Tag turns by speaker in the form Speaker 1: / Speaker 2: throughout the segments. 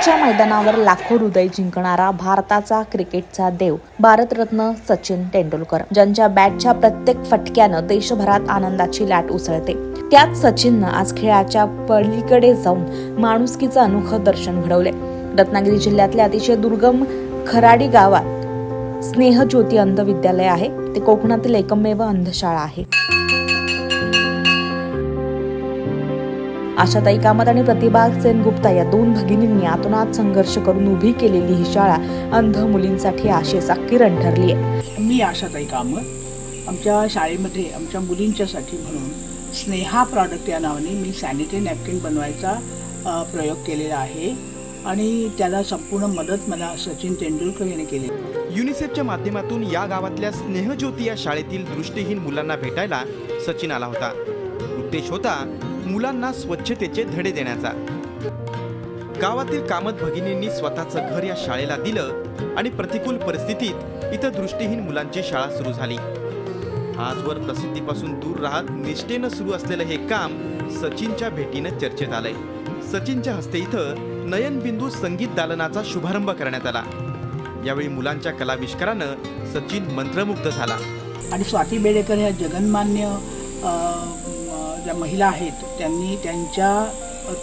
Speaker 1: क्रिकेटच्या मैदानावर लाखो हृदय जिंकणारा भारताचा क्रिकेटचा देव भारतरत्न सचिन तेंडुलकर ज्यांच्या बॅटच्या प्रत्येक फटक्यानं देशभरात आनंदाची लाट उसळते. त्यात सचिननं आज खेळाच्या पलीकडे जाऊन माणुसकीचं अनोखं दर्शन घडवले रत्नागिरी जिल्ह्यातल्या अतिशय दुर्गम खराडी गावात स्नेहज्योती अंध विद्यालय आहे. ते कोकणातील एकमेव अंधशाळा आहे. आशाताई कामत आणि प्रतिभा सेनगुप्ता या दोन भगिनींनी आतोनात संघर्ष करून उभी केलेली ही शाळा अंध मुलींसाठी आशेचा किरण ठरली आहे.
Speaker 2: मी आशाताई कामत आमच्या शाळेमध्ये आमच्या मुलींच्यासाठी म्हणून स्नेहा प्रॉडक्ट या नावाने मी सॅनिटरी नॅपकिन बनवायचा प्रयोग केलेला आहे आणि त्याला संपूर्ण मदत मला सचिन तेंडुलकर याने केली.
Speaker 3: युनिसेफच्या माध्यमातून या गावातल्या स्नेहज्योती या शाळेतील दृष्टीहीन मुलांना भेटायला सचिन आला होता. उद्देश होता मुलांना स्वच्छतेचे धडे देण्याचा. गावातील कामत भगिनींनी स्वतःचं घर या शाळेला दिलं आणि प्रतिकूल परिस्थितीत इथं दृष्टीहीन मुलांची शाळा सुरू झाली. आजवर प्रसिद्धीपासून दूर राहत निष्ठेनं सुरू असलेलं हे काम सचिनच्या भेटीनं चर्चेत आलंय. सचिनच्या हस्ते इथं नयनबिंदू संगीत दालनाचा शुभारंभ करण्यात आला. यावेळी मुलांच्या कलाविष्कारानं सचिन मंत्रमुग्ध झाला.
Speaker 2: आणि स्वाती बेडेकर ह्या जगनमान्य ज्या महिला आहेत त्यांनी त्यांच्या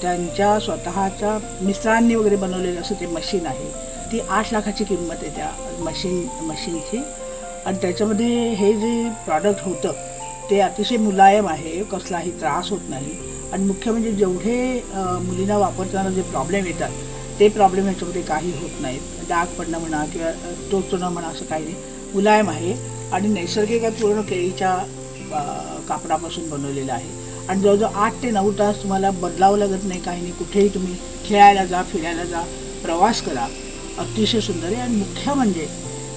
Speaker 2: त्यांच्या स्वतःच्या मिस्त्रांनी वगैरे बनवलेलं असं ते मशीन आहे. ती आठ लाखाची किंमत आहे त्या मशीन मशीनची आणि त्याच्यामध्ये हे जे प्रॉडक्ट होतं ते अतिशय मुलायम आहे कसलाही त्रास होत नाही. आणि मुख्य म्हणजे जेवढे मुलींना वापरताना जे प्रॉब्लेम येतात ते प्रॉब्लेम ह्याच्यामध्ये काही होत नाहीत. डाग पडणं म्हणा किंवा टोचणं म्हणा असं काही नाही. मुलायम आहे. आणि नैसर्गिक पूर्ण केळीच्या कापडापासून बनवलेलं आहे. आणि जवळजवळ आठ ते नऊ तास तुम्हाला बदलावं लागत नाही काही नाही. कुठेही तुम्ही खेळायला जा फिरायला जा प्रवास करा. अतिशय सुंदर आहे. आणि मुख्य म्हणजे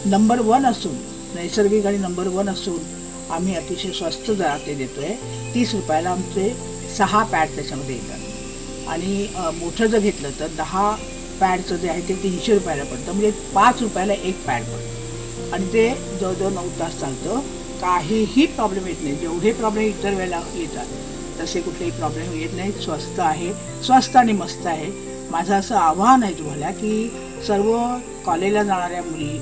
Speaker 2: नंबर वन असून नैसर्गिक आणि नंबर वन असून आम्ही अतिशय स्वस्त दरात ते देतो आहे तीस रुपयाला आमचे सहा पॅड त्याच्यामध्ये येतात. आणि मोठं जर घेतलं तर दहा पॅडचं जे आहे ते तीनशे रुपयाला पडतं. म्हणजे पाच रुपयाला एक पॅड पडतं. आणि ते जवळजवळ नऊ तास चालतं. काहीही प्रॉब्लेम येत नाही. जेवढे प्रॉब्लेम इतर वेळेला येतात तसे कुठलेही प्रॉब्लेम येत नाहीत. स्वस्त आहे. स्वस्त आणि मस्त आहे. माझं असं आव्हान आहे तुम्हाला की सर्व कॉलेजला जाणाऱ्या मुली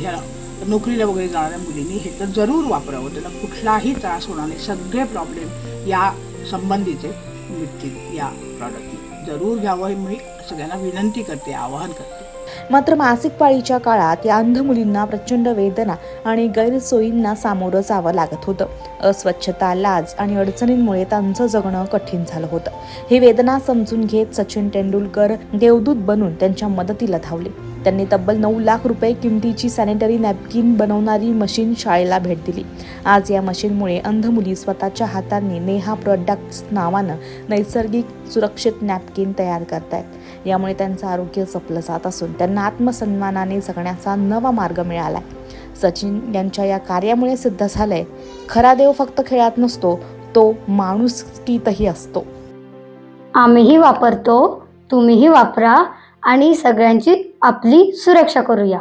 Speaker 2: ह्या नोकरीला वगैरे जाणाऱ्या मुलींनी हे तर जरूर वापरावं. त्याला कुठलाही त्रास होणार नाही. सगळे प्रॉब्लेम या संबंधीचे मिळतील या प्रॉडक्टने जरूर घ्यावं हे मी सगळ्यांना विनंती करते आवाहन करते.
Speaker 1: मात्र मासिक पाळीच्या काळात या अंध मुलींना प्रचंड वेदना आणि गैरसोयींना सामोरं जावं लागत होतं. अस्वच्छता लाज आणि अडचणींमुळे त्यांचं जगणं कठीण झालं होतं. ही वेदना समजून घेत सचिन तेंडुलकर देवदूत बनून त्यांच्या मदतीला धावले. त्यांनी तब्बल नऊ लाख रुपये किमतीची सॅनिटरी नॅपकिन बनवणारी मशीन शाळेला भेट दिली. आज या मशीनमुळे अंध मुली स्वतःच्या हातांनी नेहा प्रोडक्ट्स नावानं नैसर्गिक सुरक्षित नॅपकिन तयार करतायत. यामुळे त्यांचं आरोग्य जपलं जात असून त्यांना आत्मसन्मानाने जगण्याचा नवा मार्ग मिळाला सचिन यांच्या या कार्यामुळे सिद्ध झालंय खरा देव फक्त खेळात नसतो तो माणुसकीतही असतो.
Speaker 4: आम्हीही वापरतो तुम्हीही वापरा आणि सगळ्यांची आपली सुरक्षा करूया.